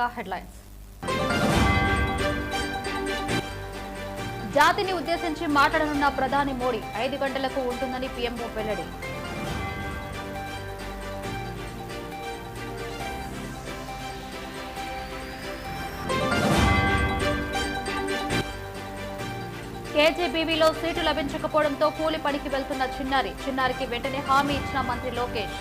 ముందుగా హెడ్లైన్స్. జాతిని ఉద్దేశించి మాట్లాడనున్న ప్రధాని మోడీ ఐదు గంటలకు ఉంటుందని పీఎంఓ వెల్లడి. కేజీబీవీలో సీటు లభించకపోవడంతో కూలి పనికి వెళ్తున్న చిన్నారి. చిన్నారికి వెంటనే హామీ ఇచ్చిన మంత్రి లోకేష్.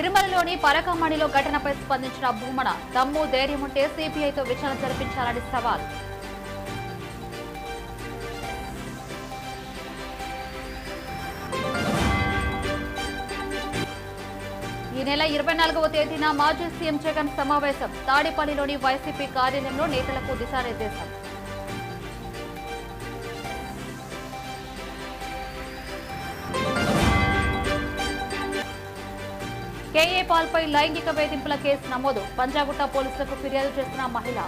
తిరుమలలోని పరకమణిలో ఘటనపై స్పందించిన భూమన దమ్ము ధైర్యముంటే సిబిఐతో విచారణ జరిపించాలని సవాల్. ఈ నెల ఇరవై నాలుగవ తేదీన మాజీ సీఎం జగన్ సమావేశం తాడేపల్లిలోని వైసీపీ కార్యాలయంలో నేతలకు దిశానిర్దేశం. కేఏ పాల్పై లైంగిక వేధింపుల కేసు నమోదు. పంజాగుట్ట పోలీసులకు ఫిర్యాదు చేసిన మహిళ.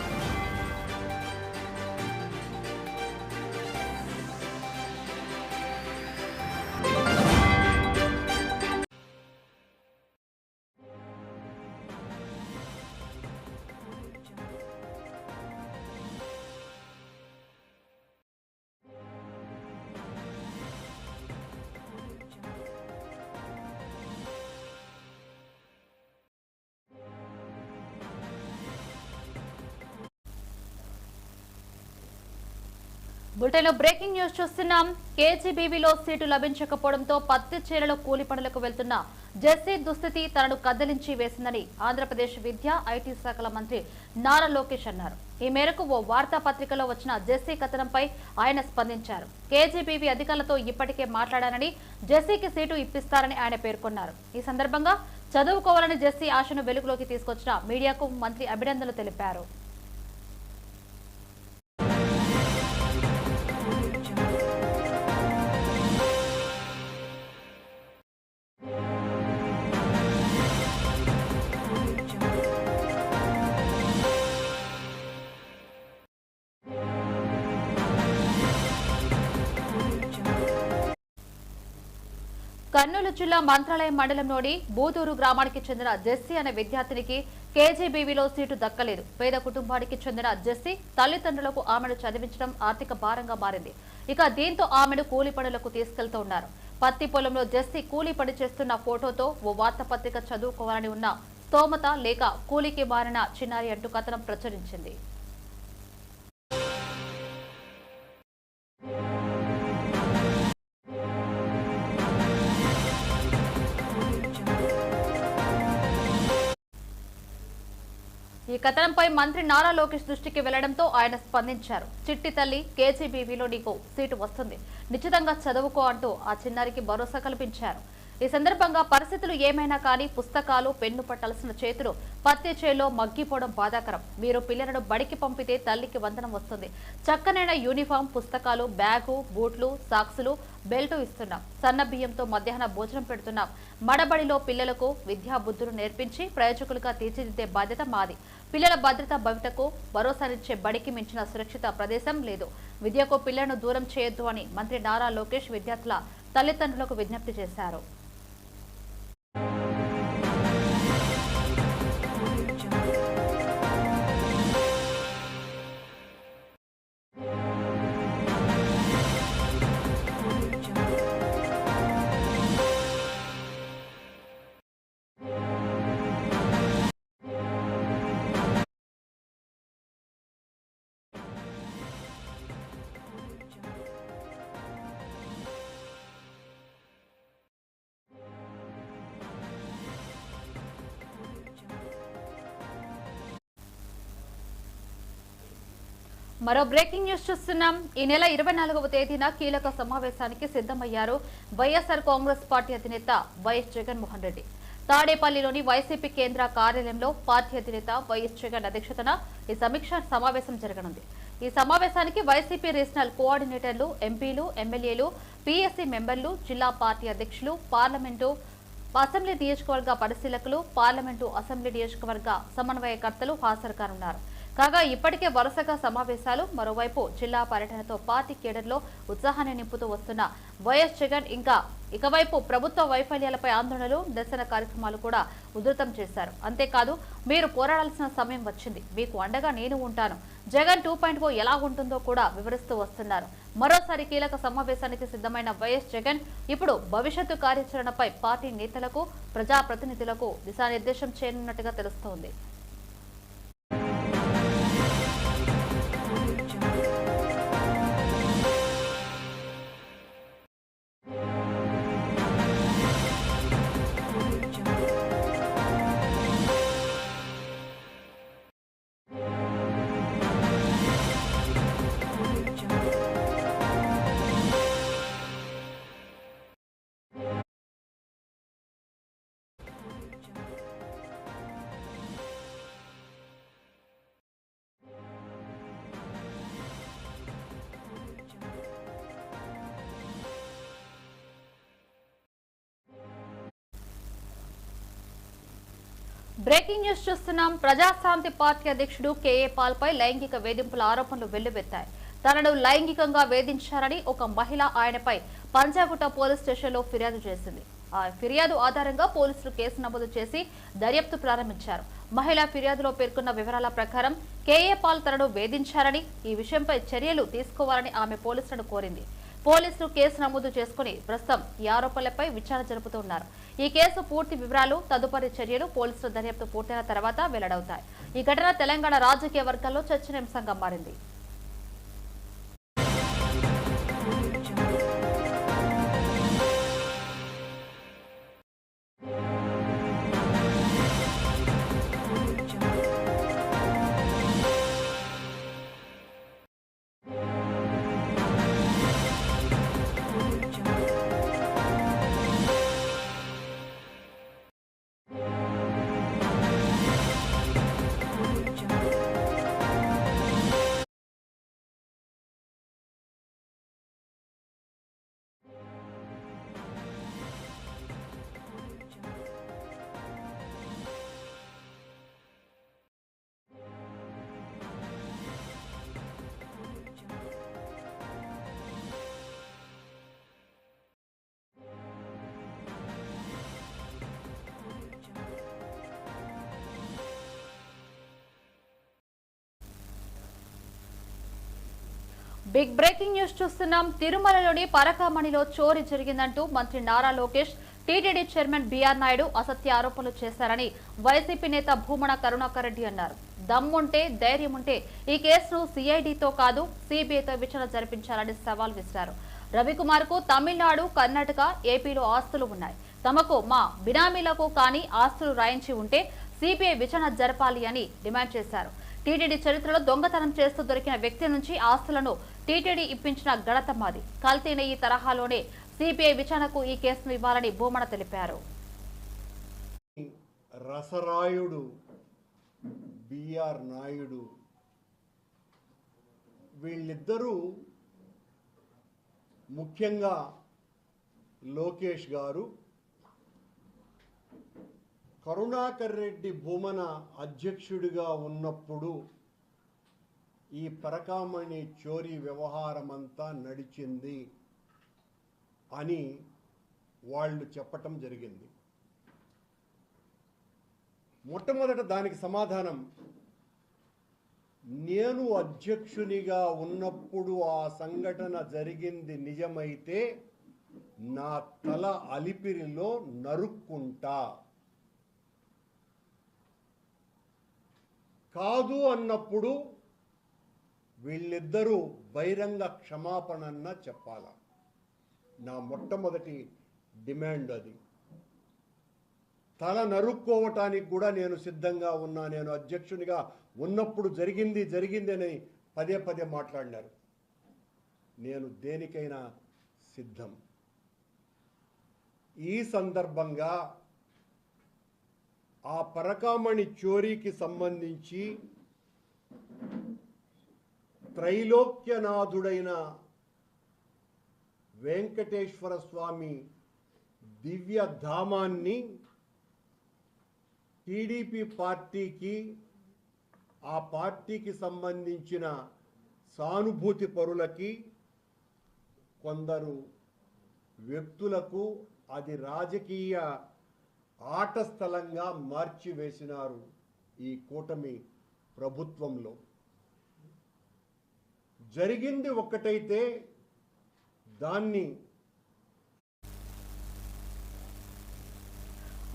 బులెటిన్లో బ్రేకింగ్ న్యూస్ చూస్తున్నాం. కేజీబీవీలో సీటు లభించకపోవడంతో పత్తి చీరలో కూలి పనులకు వెళ్తున్న జెస్సీ దుస్థితి తనను కదిలించి వేసిందని ఆంధ్రప్రదేశ్ విద్యా ఐటీ శాఖల మంత్రి నారా లోకేష్ అన్నారు. ఈ మేరకు ఓ వార్తాపత్రికలో వచ్చిన జెస్సీ కథనంపై ఆయన స్పందించారు. కేజీబీవీ అధికారులతో ఇప్పటికే మాట్లాడానని జెస్సీకి సీటు ఇప్పిస్తారని ఆయన పేర్కొన్నారు. ఈ సందర్భంగా చదువుకోవాలని జెస్సీ ఆశను వెలుగులోకి తీసుకొచ్చిన మీడియాకు మంత్రి అభినందనలు తెలిపారు. గుంటూరు జిల్లా మంత్రాలయం మండలంలోని బూదూరు గ్రామానికి చెందిన జెస్సీ అనే విద్యార్థినికి కేజీబీవీలో సీటు దక్కలేదు. పేద కుటుంబానికి చెందిన జెస్సీ తల్లిదండ్రులకు ఆమెను చదివించడం ఆర్థిక భారంగా మారింది. ఇక దీంతో ఆమెను కూలి పనులకు తీసుకెళ్తూ ఉన్నారు. పత్తి పొలంలో జెస్సీ కూలీ పని చేస్తున్న ఫోటోతో ఓ వార్తాపత్రిక చదువుకోవాలని ఉన్న స్తోమత లేక కూలీకి మారిన చిన్నారి అంటూ కథనం ప్రచురించింది. ఈ కథనంపై మంత్రి నారా లోకేష్ దృష్టికి వెళ్ళడంతో ఆయన స్పందించారు. చిట్టి తల్లి కేజీబీవీలో నీకు సీటు వస్తుంది. నిశ్చితంగా చదువుకో అంటూ ఆ చిన్నారికి భరోసా కల్పించారు. ఈ సందర్భంగా పరిస్థితులు ఏమైనా కానీ పుస్తకాలు పెన్ను పట్టాల్సిన చేతులు పత్తి చేలో మగ్గిపోవడం బాధాకరం. మీరు పిల్లలను బడికి పంపితే తల్లికి వందనం వస్తుంది. చక్కనైన యూనిఫామ్ పుస్తకాలు బ్యాగు బూట్లు సాక్సులు బెల్టు ఇస్తున్నాం. సన్న బియ్యంతో మధ్యాహ్న భోజనం పెడుతున్నాం. మడబడిలో పిల్లలకు విద్యా బుద్ధులు నేర్పించి ప్రయోజకులుగా తీర్చిదిద్దే బాధ్యత మాది. పిల్లల భద్రత భవితకు భరోసానిచ్చే బడికి మించిన సురక్షిత ప్రదేశం లేదు. విద్యకు పిల్లలను దూరం చేయొద్దు అని మంత్రి నారా లోకేష్ విద్యార్థుల తల్లిదండ్రులకు విజ్ఞప్తి చేశారు. మరో బ్రేకింగ్ న్యూస్ చూస్తున్నాం. ఈ నెల ఇరవై నాలుగవ తేదీన కీలక సమావేశానికి సిద్ధమయ్యారు వైఎస్ఆర్ కాంగ్రెస్ పార్టీ అధినేత వైఎస్ జగన్మోహన్ రెడ్డి. తాడేపల్లిలోని వైసీపీ కేంద్ర కార్యాలయంలో పార్టీ అధినేత వైఎస్ జగన్ అధ్యక్షతన ఈ సమీక్ష సమావేశం జరగనుంది. ఈ సమావేశానికి వైసీపీ రీజనల్ కోఆర్డినేటర్లు ఎంపీలు ఎమ్మెల్యేలు పీఎస్సీ మెంబర్లు జిల్లా పార్టీ అధ్యక్షులు పార్లమెంటు అసెంబ్లీ నియోజకవర్గ పరిశీలకులు పార్లమెంటు అసెంబ్లీ నియోజకవర్గ సమన్వయకర్తలు హాజరు కానున్నారు. కాగా ఇప్పటికే వరుసగా సమావేశాలు మరోవైపు జిల్లా పర్యటనతో పార్టీ కేడర్లో ఉత్సాహాన్ని నింపుతూ వస్తున్న వైఎస్ జగన్ ఇంకా ఇకవైపు ప్రభుత్వ వైఫల్యాలపై ఆందోళనలు నిరసన కార్యక్రమాలు కూడా ఉధృతం చేశారు. అంతేకాదు మీరు పోరాడాల్సిన సమయం వచ్చింది. మీకు అండగా నేను ఉంటాను. జగన్ టూ పాయింట్ ఎలా ఉంటుందో కూడా వివరిస్తూ వస్తున్నారు. మరోసారి కీలక సమావేశానికి సిద్ధమైన వైఎస్ జగన్ ఇప్పుడు భవిష్యత్తు కార్యాచరణపై పార్టీ నేతలకు ప్రజాప్రతినిధులకు దిశానిర్దేశం చేయనున్నట్టుగా తెలుస్తోంది. బ్రేకింగ్ న్యూస్ చూస్తున్నాం. ప్రజాశాంతి పార్టీ అధ్యక్షుడు కేఏ పాల్ పై లైంగిక వేధింపుల ఆరోపణలు వెల్లువెత్తాయి. తనను లైంగికంగా వేధించారని ఒక మహిళ ఆయనపై పంజాగుట్ట పోలీస్ స్టేషన్లో ఫిర్యాదు చేసింది. ఆ ఫిర్యాదు ఆధారంగా పోలీసులు కేసు నమోదు చేసి దర్యాప్తు ప్రారంభించారు. మహిళ ఫిర్యాదులో పేర్కొన్న వివరాల ప్రకారం కేఏ పాల్ తనను వేధించారని ఈ విషయంపై చర్యలు తీసుకోవాలని ఆమె పోలీసులను కోరింది. పోలీసులు కేసు నమోదు చేసుకుని ప్రస్తుతం ఈ ఆరోపణలపై విచారణ జరుపుతున్నారు. ఈ కేసు పూర్తి వివరాలు తదుపరి చర్యలు పోలీసుల దర్యాప్తు పూర్తయిన తర్వాత వెల్లడవుతాయి. ఈ ఘటన తెలంగాణ రాజకీయ వర్గాల్లో చర్చనీయాంశంగా మారింది. బిగ్ బ్రేకింగ్ న్యూస్ చూస్తున్నాం. తిరుమలలోని పరకామణిలో చోరీ జరిగిందంటూ మంత్రి Nara Lokesh TTD chairman BR Naidu అసత్య ఆరోపణలు చేశారని వైసీపీ నేత భూమన కరుణాకర్ రెడ్డి అన్నారు. దమ్ముంటే ధైర్యం ఉంటే ఈ కేసును సిఐడితో కాదు సిబిఐతో విచారణ జరిపించాలని సవాల్ విసిరారు. రవికుమార్కు తమిళనాడు కర్ణాటక ఏపీలో ఆస్తులు ఉన్నాయి. తమకు మా బినామీలకు కానీ ఆస్తులు రాయించి ఉంటే సిబిఐ విచారణ జరపాలి అని డిమాండ్ చేశారు. టీటీడీ చరిత్రలో దొంగతనం చేస్తూ దొరికిన వ్యక్తి నుంచి ఆస్తులను టీటీడీ ఇప్పించిన ఘనత మాది. కల్తీన ఈ తరహాలోనే సిబిఐ విచారణకు ఈ కేసును ఇవ్వాలని భూమన తెలిపారు. రసరాయుడు బిఆర్ నాయుడు వీళ్ళిద్దరూ ముఖ్యంగా లోకేష్ గారు కరుణాకర్ రెడ్డి భూమన అధ్యక్షుడిగా ఉన్నప్పుడు ఈ పరకామణి చోరీ వ్యవహారమంతా నడిచింది అని వాళ్ళు చెప్పటం జరిగింది. మొట్టమొదట దానికి సమాధానం నేను అధ్యక్షునిగా ఉన్నప్పుడు ఆ సంఘటన జరిగింది నిజమైతే నా తల అలిపిరిలో నరుక్కుంటా. కాదు అన్నప్పుడు వీళ్ళిద్దరూ బహిరంగ క్షమాపణన్న చెప్పాల? నా మొట్టమొదటి డిమాండ్ అది. తల నరుక్కోవటానికి కూడా నేను సిద్ధంగా ఉన్నా నేను అధ్యక్షునిగా ఉన్నప్పుడు జరిగింది జరిగింది అని పదే పదే మాట్లాడినారు. నేను దేనికైనా సిద్ధం. ఈ సందర్భంగా ఆ పరకామణి చోరీకి సంబంధించి త్రైలోక్యనాథుడైన వెంకటేశ్వర స్వామి దివ్య ధామాన్ని టీడీపీ పార్టీకి ఆ పార్టీకి సంబంధించిన సానుభూతి పరులకి కొందరు వ్యక్తులకు అది రాజకీయ ఆట స్థలంగా మార్చివేసినారు ఈ కూటమి ప్రభుత్వంలో. జరిగింది ఒక్కటైతే దాన్ని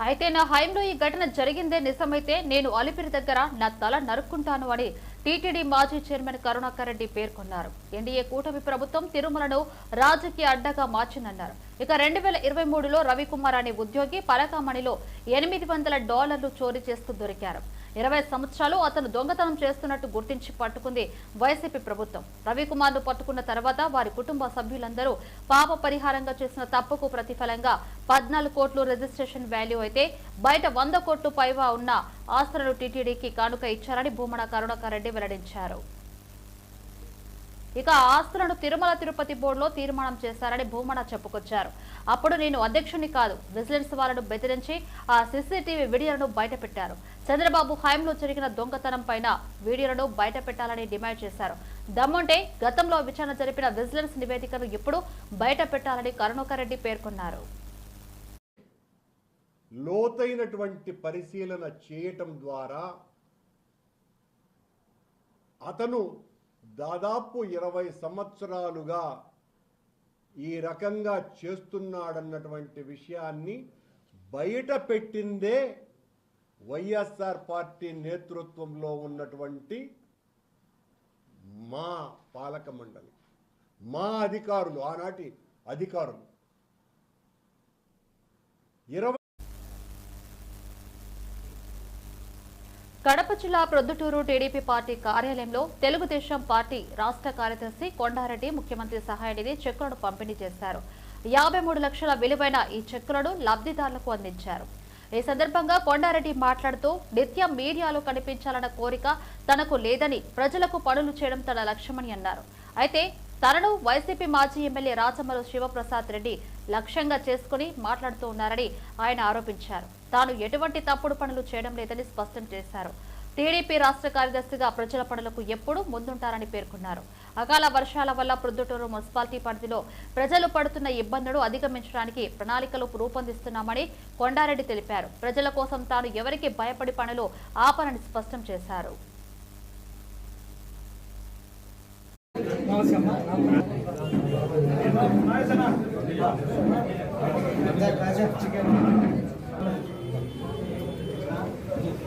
అయితే నా హయంలో ఈ ఘటన జరిగిందే నిజమైతే నేను అలిపిరి దగ్గర నా తల నరుక్కుంటాను అని టీటీడీ మాజీ చైర్మన్ కరుణాకర్ రెడ్డి పేర్కొన్నారు. ఎన్డీఏ కూటమి ప్రభుత్వం తిరుమలను రాజకీయ అడ్డగా మార్చిందన్నారు. ఇక రెండు వేల ఇరవై మూడులో రవికుమార్ అనే ఉద్యోగి పలకామణిలో ఎనిమిది వందల డాలర్లు చోరీ చేస్తూ దొరికారు. ఇరవై సంవత్సరాలు అతను దొంగతనం చేస్తున్నట్టు గుర్తించి పట్టుకుంది వైసీపీ ప్రభుత్వం. రవికుమార్ను పట్టుకున్న తర్వాత వారి కుటుంబ సభ్యులందరూ పాప పరిహారంగా చేసిన తప్పుకు ప్రతిఫలంగా పద్నాలుగు కోట్లు రిజిస్ట్రేషన్ వాల్యూ అయితే బయట వంద కోట్లు పైవా ఉన్న ఆస్తులను టీటీడీకి కానుక ఇచ్చారని భూమన కరుణాకర్ రెడ్డి వెల్లడించారు. ఇక ఆస్తులను తిరుమల తిరుపతి బోర్డులో తీర్మానం చేశారని భూమన చెప్పుకొచ్చారు. అప్పుడు నేను అధ్యక్షుని కాదు విజిలెన్స్ వాళ్ళను బెదిరించి ఆ సీసీటీవీ వీడియోలను బయటపెట్టారు. చంద్రబాబు హయాంలో జరిగిన దొంగతనం పైన వీడియోలను బయట పెట్టాలని డిమాండ్ చేశారు. దమ్ముంటే గతంలో విచారణ జరిపిన విజిలెన్స్ నివేదికను ఇప్పుడు బయట పెట్టాలని కరుణాకర్రెడ్డి పేర్కొన్నారు. లోతైనటువంటి పరిశీలన చేయటం ద్వారా అతను దాదాపు ఇరవై సంవత్సరాలుగా ఈ రకంగా చేస్తున్నాడన్నటువంటి విషయాన్ని బయట పెట్టిందే వైఎస్ఆర్ పార్టీ నేతృత్వంలో ఉన్నటువంటి మా పాలక మండలి మా అధికారులు ఆనాటి అధికారులు. ఇరవై కడప జిల్లా ప్రొద్దుటూరు టీడీపీ పార్టీ కార్యాలయంలో తెలుగుదేశం పార్టీ రాష్ట్ర కార్యదర్శి కొండారెడ్డి ముఖ్యమంత్రి సహాయ నిధి చెక్కులను పంపిణీ చేశారు. యాభై మూడు లక్షల విలువైన ఈ చెక్కులను లబ్ధిదారులకు అందించారు. ఈ సందర్భంగా కొండారెడ్డి మాట్లాడుతూ నిత్యం మీడియాలో కనిపించాలన్న కోరిక తనకు లేదని ప్రజలకు పనులు చేయడం తన లక్ష్యమని అన్నారు. అయితే తనను వైసీపీ మాజీ ఎమ్మెల్యే రాచమల్లు శివప్రసాద్ రెడ్డి లక్ష్యంగా చేసుకుని మాట్లాడుతూ ఉన్నారని ఆయన ఆరోపించారు. తాను ఎటువంటి తప్పుడు పనులు చేయడం లేదని స్పష్టం చేశారు. టీడీపీ రాష్ట్ర కార్యదర్శిగా ప్రజల పనులకు ఎప్పుడూ ముందుంటారని పేర్కొన్నారు. అకాల వర్షాల వల్ల ప్రొద్దుటూరు మున్సిపాలిటీ పరిధిలో ప్రజలు పడుతున్న ఇబ్బందులు అధిగమించడానికి ప్రణాళికలు రూపొందిస్తున్నామని కొండారెడ్డి తెలిపారు. ప్రజల కోసం తాను ఎవరికి భయపడి పనులు ఆపనని స్పష్టం చేశారు.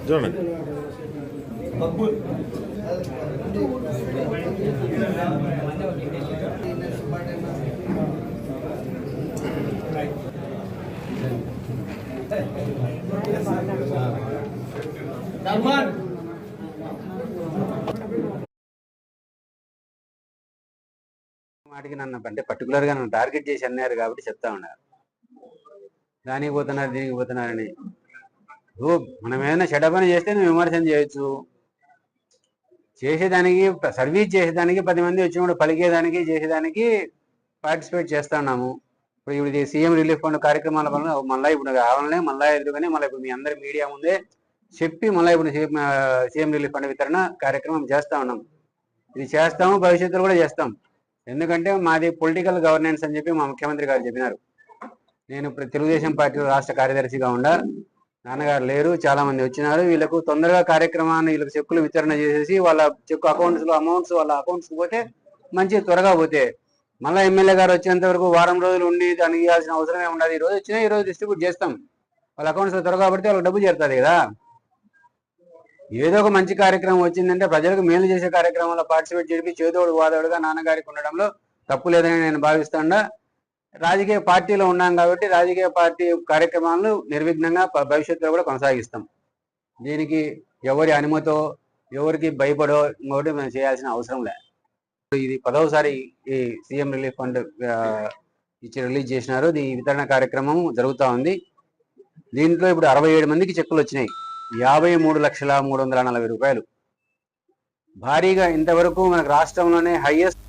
చూడండి. మాటికి నన్ను అంటే పర్టికులర్గా నన్ను టార్గెట్ చేసి అన్నారు కాబట్టి చెప్తా ఉన్నారు. దానికి పోతున్నారు దీనికి పోతున్నారని ఓ మనం ఏదైనా చెడ్డ పని చేస్తే నువ్వు విమర్శన చేయొచ్చు. చేసేదానికి సర్వీస్ చేసేదానికి పది మంది వచ్చినప్పుడు పలికేదానికి చేసేదానికి పార్టిసిపేట్ చేస్తా ఉన్నాము. ఇప్పుడు ఇప్పుడు సీఎం రిలీఫ్ ఫండ్ కార్యక్రమాల వల్ల మళ్ళీ ఇప్పుడు కావాలనే మళ్ళీ ఎదురుగానే మళ్ళీ ఇప్పుడు మీ అందరి మీడియా ముందే చెప్పి మళ్ళీ ఇప్పుడు సీఎం రిలీఫ్ ఫండ్ వితరణ కార్యక్రమం చేస్తా ఉన్నాం. ఇది చేస్తాము భవిష్యత్తులో కూడా చేస్తాం. ఎందుకంటే మాది పొలిటికల్ గవర్నెన్స్ అని చెప్పి మా ముఖ్యమంత్రి గారు చెప్పినారు. నేను ఇప్పుడు తెలుగుదేశం పార్టీ రాష్ట్ర కార్యదర్శిగా ఉండా. నాన్నగారు లేరు చాలా మంది వచ్చినారు. వీళ్ళకు తొందరగా కార్యక్రమాన్ని వీళ్ళకి చెక్కులు వితరణ చేసేసి వాళ్ళ చెక్కు అకౌంట్స్లో అమౌంట్స్ వాళ్ళ అకౌంట్స్ పోతే మంచి త్వరగా పోతే. మళ్ళీ ఎమ్మెల్యే గారు వచ్చేంత వరకు వారం రోజులు ఉండి దానికి ఇవ్వాల్సిన అవసరమే ఉండదు. ఈ రోజు వచ్చినా ఈ రోజు డిస్ట్రిబ్యూట్ చేస్తాం. వాళ్ళ అకౌంట్స్లో త్వరగా పడితే వాళ్ళకి డబ్బు చేరుతుంది కదా. ఏదో ఒక మంచి కార్యక్రమం వచ్చిందంటే ప్రజలకు మేలు చేసే కార్యక్రమంలో పార్టిసిపేట్ చేసి చేదోడు వాదోడుగా నాన్నగారికి ఉండడంలో తప్పు లేదని నేను భావిస్తాండా. రాజకీయ పార్టీలో ఉన్నాం కాబట్టి రాజకీయ పార్టీ కార్యక్రమాలను నిర్విఘ్నంగా భవిష్యత్తులో కూడా కొనసాగిస్తాం. దీనికి ఎవరి అనుమతో ఎవరికి భయపడో ఇంకోటి మనం చేయాల్సిన అవసరం లే. ఇది పదవసారి ఈ సీఎం రిలీఫ్ ఫండ్ ఇచ్చి రిలీజ్ చేసినారు. ఈ వితరణ కార్యక్రమం జరుగుతూ ఉంది. దీంట్లో ఇప్పుడు అరవై ఏడు మందికి చెక్కులు వచ్చినాయి. యాభై మూడు లక్షల మూడు వందల నలభై రూపాయలు. భారీగా ఇంతవరకు మనకు రాష్ట్రంలోనే హైయెస్ట్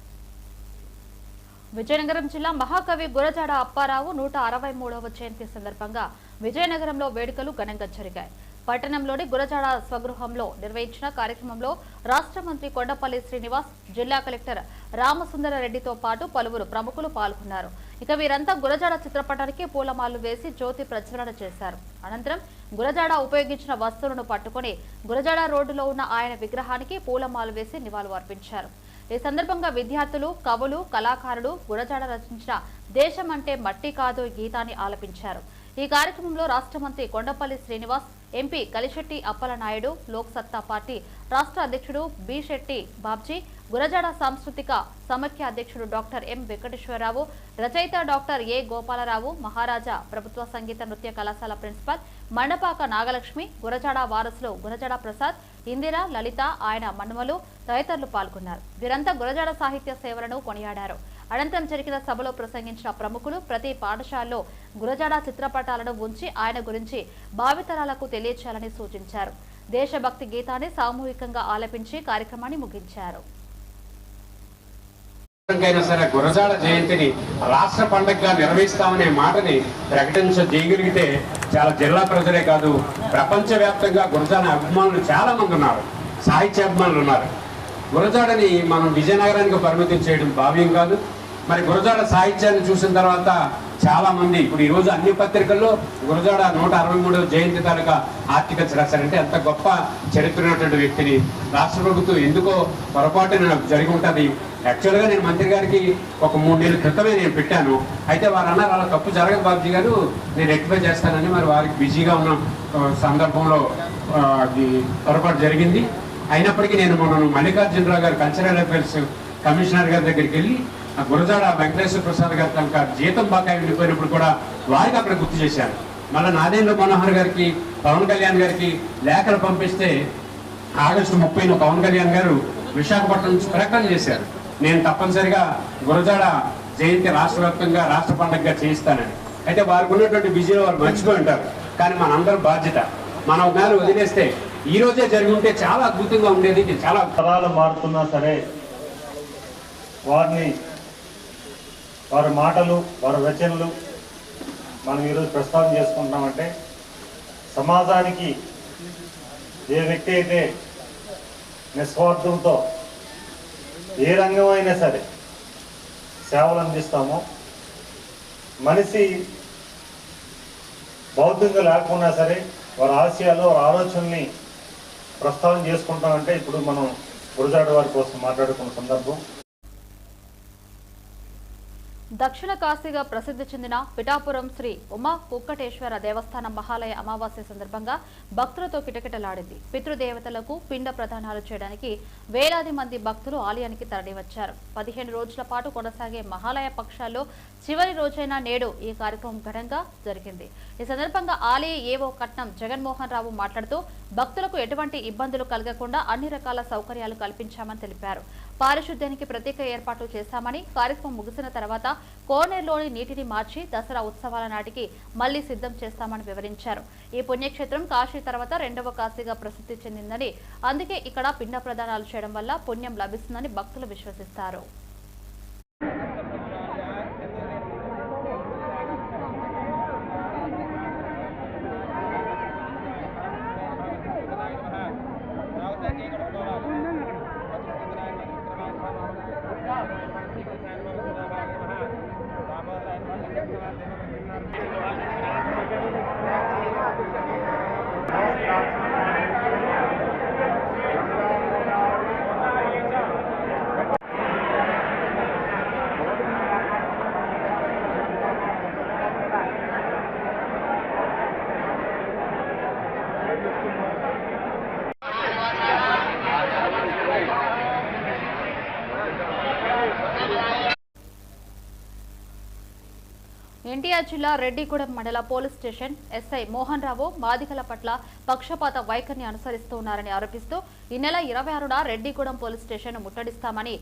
విజయనగరం జిల్లా మహాకవి గురజాడ అప్పారావు నూట అరవై మూడవ జయంతి సందర్భంగా విజయనగరంలో వేడుకలు ఘనంగా జరిగాయి. పట్టణంలోని గురజాడ స్వగృహంలో నిర్వహించిన కార్యక్రమంలో రాష్ట్ర మంత్రి కొండపల్లి శ్రీనివాస్ జిల్లా కలెక్టర్ రామసుందరరెడ్డితో పాటు పలువురు ప్రముఖులు పాల్గొన్నారు. ఇక వీరంతా గురజాడ చిత్రపటానికి పూలమాలు వేసి జ్యోతి ప్రజ్వలన చేశారు. అనంతరం గురజాడ ఉపయోగించిన వస్తువులను పట్టుకొని గురజాడ రోడ్డులో ఉన్న ఆయన విగ్రహానికి పూలమాలు వేసి నివాళులు అర్పించారు ఈ సందర్భంగా విద్యార్థులు కవులు కళాకారులు గురజాడ రచించిన దేశం అంటే మట్టి కాదు గీతాన్ని ఆలపించారు. ఈ కార్యక్రమంలో రాష్ట్ర మంత్రి కొండపల్లి శ్రీనివాస్ ఎంపీ కలిశెట్టి అప్పలనాయుడు లోక్ సత్తా పార్టీ రాష్ట్ర అధ్యక్షుడు బి శెట్టి బాబ్జీ గురజాడ సాంస్కృతిక సమైక్య అధ్యక్షుడు డాక్టర్ ఎం వెంకటేశ్వరరావు రచయిత డాక్టర్ ఏ గోపాలరావు మహారాజా ప్రభుత్వ సంగీత నృత్య కళాశాల ప్రిన్సిపల్ మండపాక నాగలక్ష్మి గురజాడ వారసులు గురజాడ ప్రసాద్ ఇందిర లలిత ఆయన మన్మలు తదితరులు పాల్గొన్నారు. వీరంతా గురజాడ సాహిత్య సేవలను కొనియాడారు. అనంతరం జరిగిన సభలో ప్రసంగించిన ప్రముఖులు ప్రతి పాఠశాలలో గురజాడ చిత్రపటాలను ఉంచి ఆయన గురించి భావితరాలకు తెలియచేయాలని సూచించారు. దేశభక్తి గీతాన్ని సామూహికంగా ఆలపించి కార్యక్రమాన్ని ముగించారు. అయినా సరే గురజాడ జయంతిని రాష్ట్ర పండుగగా నిర్వహిస్తామనే మాటని ప్రకటించగలిగితే చాలా జిల్లా ప్రజలే కాదు ప్రపంచవ్యాప్తంగా గురజాడ అభిమానులు చాలా మంది ఉన్నారు సాహిత్య అభిమానులు ఉన్నారు. గురజాడని మనం విజయనగరానికి పరిమితం చేయడం భావ్యం కాదు. మరి గురజాడ సాహిత్యాన్ని చూసిన తర్వాత చాలా మంది ఇప్పుడు ఈ రోజు అన్ని పత్రికల్లో గురజాడ నూట అరవై మూడవ జయంతి తాలూకా ఆర్టికల్స్ రాశారంటే అంత గొప్ప చరిత్ర ఉన్నటువంటి వ్యక్తిని రాష్ట్ర ప్రభుత్వం ఎందుకో పొరపాటున జరిగి ఉంటుంది. యాక్చువల్గా నేను మంత్రి గారికి ఒక మూడు నెలల క్రితమే నేను పెట్టాను. అయితే వారు అన్నారు అలా తప్పు జరగదు బాబుజీ గారు. నేను రెక్టిఫై చేస్తానని మరి వారికి బిజీగా ఉన్న సందర్భంలో అది పొరపాటు జరిగింది. అయినప్పటికీ నేను మొన్న మల్లికార్జునరావు గారు కల్చరల్ అఫైర్స్ కమిషనర్ గారి దగ్గరికి వెళ్ళి ఆ గురజాడ వెంకటేశ్వర ప్రసాద్ గారి తనక జీతం బకాయి ఉండిపోయినప్పుడు కూడా వారికి అక్కడ గుర్తు చేశారు. మళ్ళీ నాదేంద్ర మనోహర్ గారికి పవన్ కళ్యాణ్ గారికి లేఖలు పంపిస్తే ఆగస్టు ముప్పైన పవన్ కళ్యాణ్ గారు విశాఖపట్నం నుంచి ప్రకటన చేశారు. నేను తప్పనిసరిగా గురజాడ జయంతి రాష్ట్ర వ్యాప్తంగా రాష్ట్ర పండుగగా చేయిస్తానని. అయితే వారికి ఉన్నటువంటి బిజీలో వారు మర్చిపోయి ఉంటారు. కానీ మనందరం బాధ్యత. మనం ఒకవేళ వదిలేస్తే ఈ రోజే జరిగి ఉంటే చాలా అద్భుతంగా ఉండేది చాలా తరాలు మారుతున్నా సరే వారిని వారి మాటలు వారి రచనలు మనం ఈరోజు ప్రస్తావన చేసుకుంటున్నామంటే సమాజానికి ఏ వ్యక్తి అయితే నిస్వార్థంతో ఏ రంగం అయినా సరే సేవలు అందిస్తామో. మనిషి బౌద్ధంగా లేకపోయినా సరే వారి ఆశయాలు వారి ఆలోచనల్ని ప్రస్తావన చేసుకుంటామంటే ఇప్పుడు మనం గురజాడ వారి కోసం మాట్లాడుకున్న సందర్భం. దక్షిణ కాశీగా ప్రసిద్ధి చెందిన పిఠాపురం శ్రీ ఉమా కుక్కటేశ్వర దేవస్థానం మహాలయ అమావాస్య సందర్భంగా భక్తులతో కిటకిటలాడింది. పితృదేవతలకు పిండ ప్రదానాలు చేయడానికి వేలాది మంది భక్తులు ఆలయానికి తరలివచ్చారు. పదిహేను రోజుల పాటు కొనసాగే మహాలయ పక్షాల్లో చివరి రోజైన నేడు ఈ కార్యక్రమం ఘనంగా జరిగింది. ఈ సందర్భంగా ఆలయ ఏవో కట్నం జగన్మోహన్ రావు మాట్లాడుతూ భక్తులకు ఎటువంటి ఇబ్బందులు కలగకుండా అన్ని రకాల సౌకర్యాలు కల్పించామని తెలిపారు. పారిశుద్ధ్యానికి ప్రత్యేక ఏర్పాట్లు చేశామని కార్యక్రమం ముగిసిన తర్వాత కోనేరులోని నీటిని మార్చి దసరా ఉత్సవాల నాటికి మళ్ళీ సిద్ధం చేస్తామని వివరించారు. ఈ పుణ్యక్షేత్రం కాశీ తర్వాత రెండవ కాశీగా ప్రసిద్ధి చెందిందని అందుకే ఇక్కడ పిండ ప్రదానాలు చేయడం వల్ల పుణ్యం లభిస్తుందని భక్తులు విశ్వసిస్తారు. ఎన్టీఆర్ జిల్లా రెడ్డిగూడెం మండల police station SI Mohan Rao బాధికల పట్ల పక్షపాత వైఖరిని అనుసరిస్తూ ఉన్నారని ఆరోపిస్తూ ఈ నెల ఇరవై ఆరున రెడ్డిగూడెం పోలీస్ స్టేషన్ ముట్టడిస్తామని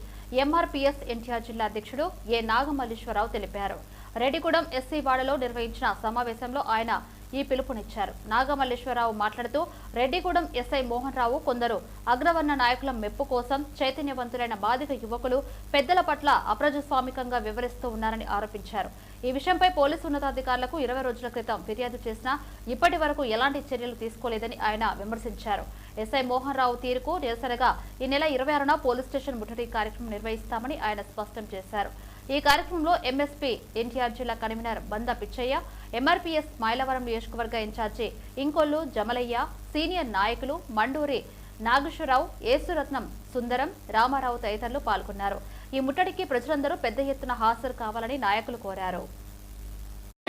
ఎంఆర్పీఎస్ ఎన్టీఆర్ జిల్లా అధ్యక్షుడు ఏ నాగమల్లేశ్వరరావు తెలిపారు. రెడ్డిగూడెం ఎస్సీ వాడలో నిర్వహించిన సమావేశంలో ఆయన ఈ పిలుపునిచ్చారు. నాగమల్లేశ్వరరావు మాట్లాడుతూ రెడ్డిగూడెం ఎస్ఐ మోహన్ రావు కొందరు అగ్రవర్ణ నాయకుల మెప్పు కోసం చైతన్యవంతులైన బాధిత యువకులు పెద్దల పట్ల అప్రజాస్వామికంగా వివరిస్తూ ఉన్నారని ఆరోపించారు. ఈ విషయంపై పోలీసు ఉన్నతాధికారులకు ఇరవై రోజుల క్రితం ఫిర్యాదు చేసినా ఇప్పటి వరకు ఎలాంటి చర్యలు తీసుకోలేదని ఆయన విమర్శించారు. ఎస్ఐ మోహన్ రావు తీరుకు నిరసనగా ఈ నెల ఇరవై ఆరున పోలీస్ స్టేషన్ ముట్టడి కార్యక్రమం నిర్వహిస్తామని ఆయన స్పష్టం చేశారు. ఈ కార్యక్రమంలో ఎంఎస్పీ ఎన్టీఆర్ జిల్లా కన్వీనర్ బంద పిచ్చయ్య ఎంఆర్పీఎస్ మైలవరం నియోజకవర్గ ఇన్ఛార్జి ఇంకొల్లు జమలయ్య సీనియర్ నాయకులు మండూరి నాగేశ్వరరావు ఏసురత్నం సుందరం రామారావు తదితరులు పాల్గొన్నారు. ఈ ముట్టడికి ప్రజలందరూ పెద్ద ఎత్తున హాజరు కావాలని నాయకులు కోరారు.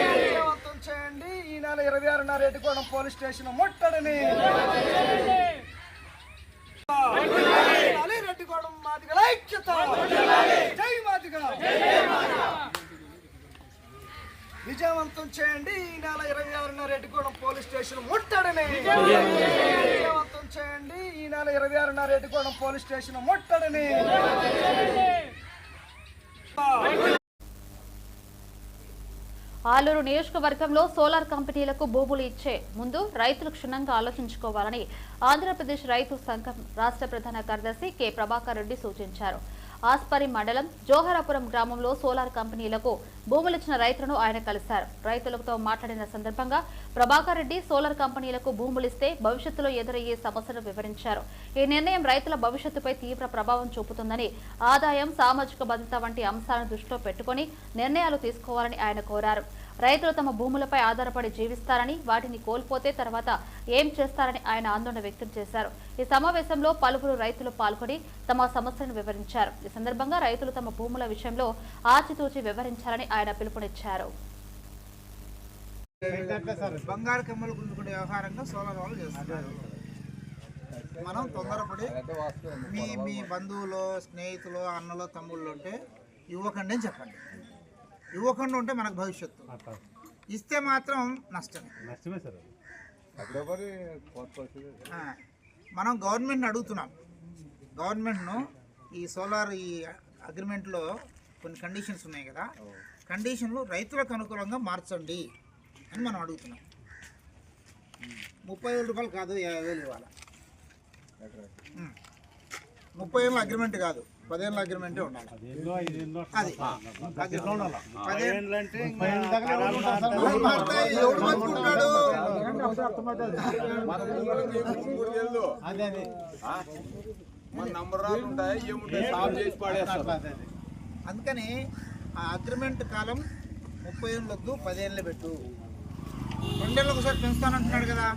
విజయవంతం చేయండి. ఈ నెల ఇరవై ఆరున రెడ్డికోణం పోలీస్ స్టేషన్ ముట్టడిని. ఉండాలి రెడ్డికోణం మాదిగల ఐక్యత. జై మాదిగ విజయవంతం చేయండి. ఈ నెల ఇరవై ఆరున రెడ్డిగూడెం పోలీస్ స్టేషన్ ముట్టడిని. విజయవంతం చేయండి. ఈ నెల ఇరవై ఆరున రెడ్డిగూడెం పోలీస్ స్టేషన్ ముట్టడిని. ఆలూరు నియోజకవర్గంలో సోలార్ కంపెనీలకు భూములు ఇచ్చే ముందు రైతులు క్షుణ్ణంగా ఆలోచించుకోవాలని ఆంధ్రప్రదేశ్ రైతు సంఘం రాష్ట్ర ప్రధాన కార్యదర్శి కె. ప్రభాకర్ రెడ్డి సూచించారు. ఆస్పరి మండలం జోహరాపురం గ్రామంలో సోలార్ కంపెనీలకు భూములిచ్చిన రైతులను ఆయన కలిశారు. రైతులతో మాట్లాడిన సందర్భంగా ప్రభాకర్ రెడ్డి సోలార్ కంపెనీలకు భూములిస్తే భవిష్యత్తులో ఎదురయ్యే సమస్యలు వివరించారు. ఈ నిర్ణయం రైతుల భవిష్యత్తుపై తీవ్ర ప్రభావం చూపుతుందని ఆదాయం సామాజిక భద్రత వంటి అంశాలను దృష్టిలో పెట్టుకుని నిర్ణయాలు తీసుకోవాలని ఆయన కోరారు. రైతులు తమ భూములపై ఆధారపడి జీవిస్తారని వాటిని కోల్పోతే తర్వాత ఏం చేస్తారని ఆయన ఆందోళన వ్యక్తం చేశారు. ఈ సమావేశంలో పలువురు రైతులు పాల్గొని తమ సమస్యను వివరించారు. ఈ సందర్భంగా రైతులు తమ భూముల విషయంలో ఆచితూచి వివరించాలని ఆయన పిలుపునిచ్చారు. బంగారు కమ్మలు గుంజుకునే వ్యవహారంగా సోలార్ వాళ్ళు చేస్తున్నారు. మనం తొందరపడి మీ మీ బంధువులు స్నేహితులు అన్నలు తమ్ముళ్ళు ఉంటే ఇవ్వకండి అని చెప్పండి. ఇవ్వకుండా ఉంటే మనకు భవిష్యత్తు. ఇస్తే మాత్రం నష్టమే. నష్టమే సార్ మనం గవర్నమెంట్ని అడుగుతున్నాం. గవర్నమెంట్ను ఈ సోలార్ ఈ అగ్రిమెంట్లో కొన్ని కండిషన్స్ ఉన్నాయి కదా. కండిషన్లు రైతులకు అనుకూలంగా మార్చండి అని మనం అడుగుతున్నాం. ముప్పై వేల రూపాయలు కాదు యాభై వేలు ఇవ్వాలి. ముప్పై అగ్రిమెంట్ కాదు. పదేళ్ళ అగ్రిమెంటే ఉండాలి. అది? అందుకని ఆ అగ్రిమెంట్ కాలం ముప్పై ఏళ్ళు వద్దు పదేళ్ళు పెట్టు. రెండేళ్ళకి ఒకసారి పెంచుతానంటున్నాడు కదా.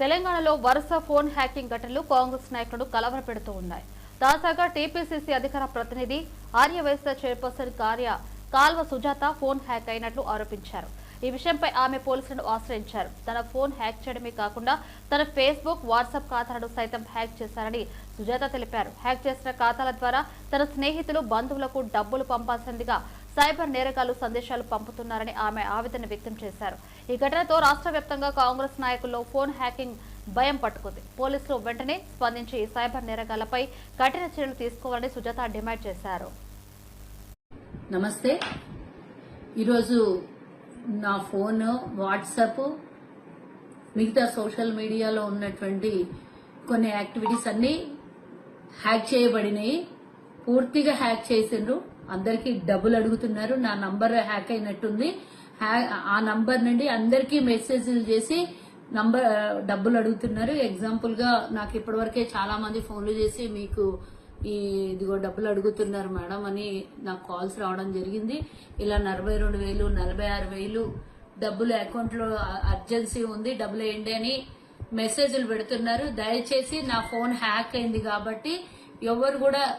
తెలంగాణలో వరుస ఫోన్ హ్యాకింగ్ ఘటనలు కాంగ్రెస్ నాయకులను కలవరపెడుతూ ఉన్నాయి. తాజాగా టీపీసీసీ అధికార ప్రతినిధి ఆర్యవైశ్య చైర్పర్సన్ కార్య కాల్వ సుజాత ఫోన్ హ్యాక్ అయినట్లు ఆరోపించారు. ఈ విషయంపై ఆమె పోలీసులను ఆశ్రయించారు. తన ఫోన్ హ్యాక్ చేయడమే కాకుండా తన ఫేస్బుక్ వాట్సాప్ ఖాతాలను సైతం హ్యాక్ చేశారని సుజాత తెలిపారు. హ్యాక్ చేసిన ఖాతాల ద్వారా తన స్నేహితులు బంధువులకు డబ్బులు పంపాల్సిందిగా సైబర్ నేరగాళ్ళు సందేశాలు పంపుతున్నారని ఆమె ఆవేదన వ్యక్తం చేశారు. ఈ ఘటనతో రాష్ట్ర వ్యాప్తంగా కాంగ్రెస్ నాయకుల్లో ఫోన్ హ్యాకింగ్ భయం పట్టుకుంది. పోలీసులు వెంటనే స్పందించి ఈ సైబర్ నేరగాలపై కఠిన చర్యలు తీసుకోవాలని సుజాత డిమాండ్ చేశారు. నమస్తే. ఈరోజు నా ఫోన్ వాట్సాప్ మిగతా సోషల్ మీడియాలో ఉన్నటువంటి కొన్ని యాక్టివిటీస్ అన్నీ హ్యాక్ చేయబడినాయి. పూర్తిగా హ్యాక్ చేసిండ్రు. అందరికీ డబ్బులు అడుగుతున్నారు. నా నంబర్ హ్యాక్ అయినట్టుంది. హ్యా- ఆ నంబర్ నుండి అందరికీ మెసేజ్లు చేసి నంబర్ డబ్బులు అడుగుతున్నారు. ఎగ్జాంపుల్గా నాకు ఇప్పటివరకే చాలా మంది ఫోన్లు చేసి మీకు ఈ ఇదిగో డబ్బులు అడుగుతున్నారు మేడం అని నాకు కాల్స్ రావడం జరిగింది. ఇలా నలభై రెండు వేలు నలభై ఆరు వేలు డబ్బులు అకౌంట్లో అర్జెన్సీ ఉంది డబ్బులు వేయండి అని మెసేజ్లు పెడుతున్నారు. దయచేసి నా ఫోన్ హ్యాక్ అయింది కాబట్టి ఎవరు కూడా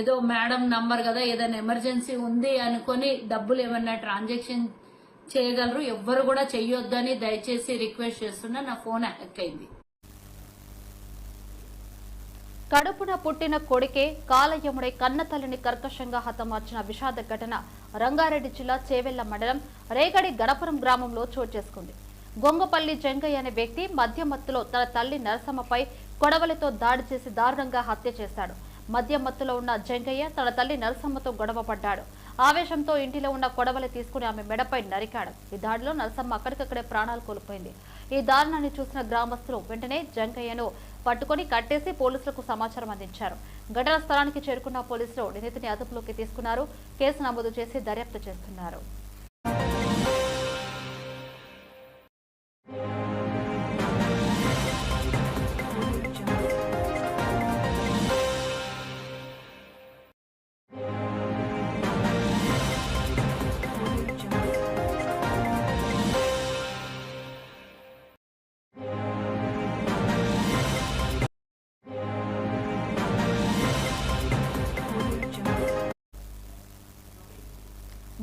ఏదో మేడం నంబర్ కదా ఏదైనా ఎమర్జెన్సీ ఉంది అనుకొని డబ్బులు ఏమన్నా ట్రాన్సాక్షన్ చేయగలరు ఎవ్వరు కూడా చెయ్యొద్దని దయచేసి రిక్వెస్ట్ చేస్తున్నా నా ఫోన్ హ్యాక్ అయింది. కడుపున పుట్టిన కొడుకే కాలయముడై కన్నతల్లిని కర్కశంగా హతమార్చిన విషాద ఘటన రంగారెడ్డి జిల్లా చేవెళ్ళ మండలం రేగడి గణపురం గ్రామంలో చోటు చేసుకుంది. గొంగపల్లి జంగయ్య అనే వ్యక్తి మద్యం మత్తులో తన తల్లి నరసమ్మపై కొడవలితో దాడి చేసి దారుణంగా హత్య చేశాడు. మద్యం మత్తులో ఉన్న జంగయ్య తన తల్లి నరసమ్మతో గొడవ పడ్డాడు ఆవేశంతో ఇంటిలో ఉన్న కొడవలి తీసుకుని ఆమె మెడపై నరికాడు. ఈ దాడిలో నరసమ్మ అక్కడికక్కడే ప్రాణాలు కోల్పోయింది. ఈ దారుణాన్ని చూసిన గ్రామస్తులు వెంటనే జంకయ్యను పట్టుకొని కట్టేసి పోలీసులకు సమాచారం అందించారు. ఘటనా స్థలానికి చేరుకున్న పోలీసులు నిందితుని అదుపులోకి తీసుకున్నారు. కేసు నమోదు చేసి దర్యాప్తు చేస్తున్నారు.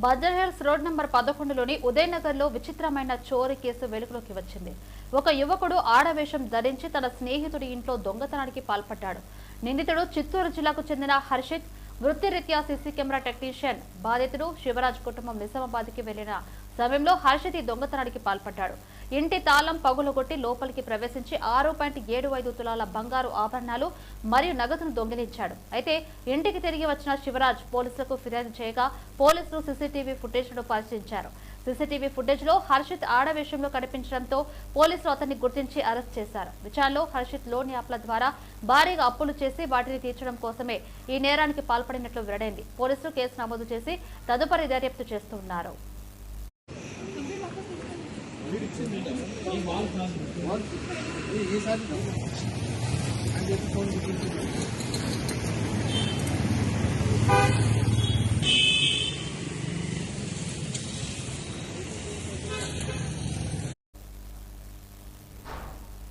బద్రహిల్స్ రోడ్ నెంబర్ పదకొండులోని ఉదయనగర్లో విచిత్రమైన చోరీ కేసు వెలుగులోకి వచ్చింది. ఒక యువకుడు ఆడవేషం ధరించి తన స్నేహితుడి ఇంట్లో దొంగతనానికి పాల్పడ్డాడు. నిందితుడు చిత్తూరు జిల్లాకు చెందిన హర్షిత్ వృత్తిరీత్యా సీసీ కెమెరా టెక్నీషియన్ బాధితుడు శివరాజ్ కుటుంబం నిజామాబాద్కి వెళ్ళిన సమయంలో హర్షిత్ ఈ దొంగతనానికి పాల్పడ్డాడు. ఇంటి తాళం పగులుగొట్టి లోపలికి ప్రవేశించి ఆరు పాయింట్ ఏడు ఐదు తులాల బంగారు ఆభరణాలు మరియు నగదును దొంగిలించాడు. అయితే ఇంటికి తిరిగి వచ్చిన శివరాజ్ పోలీసులకు ఫిర్యాదు చేయగా పోలీసులు సీసీటీవీ ఫుటేజ్ను పరిశీలించారు. సీసీటీవీ ఫుటేజ్లో హర్షిత్ ఆడవేషంలో కనిపించడంతో పోలీసులు అతన్ని గుర్తించి అరెస్ట్ చేశారు. విచారణలో హర్షిత్ లోన్ యాప్ల ద్వారా భారీగా అప్పులు చేసి వాటిని తీర్చడం కోసమే ఈ నేరానికి పాల్పడినట్లు వెల్లడైంది. పోలీసులు కేసు నమోదు చేసి తదుపరి దర్యాప్తు చేస్తున్నారు.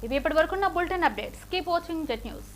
ఇవి ఇప్పటి వరకున్న bulletin updates. Keep watching Jet News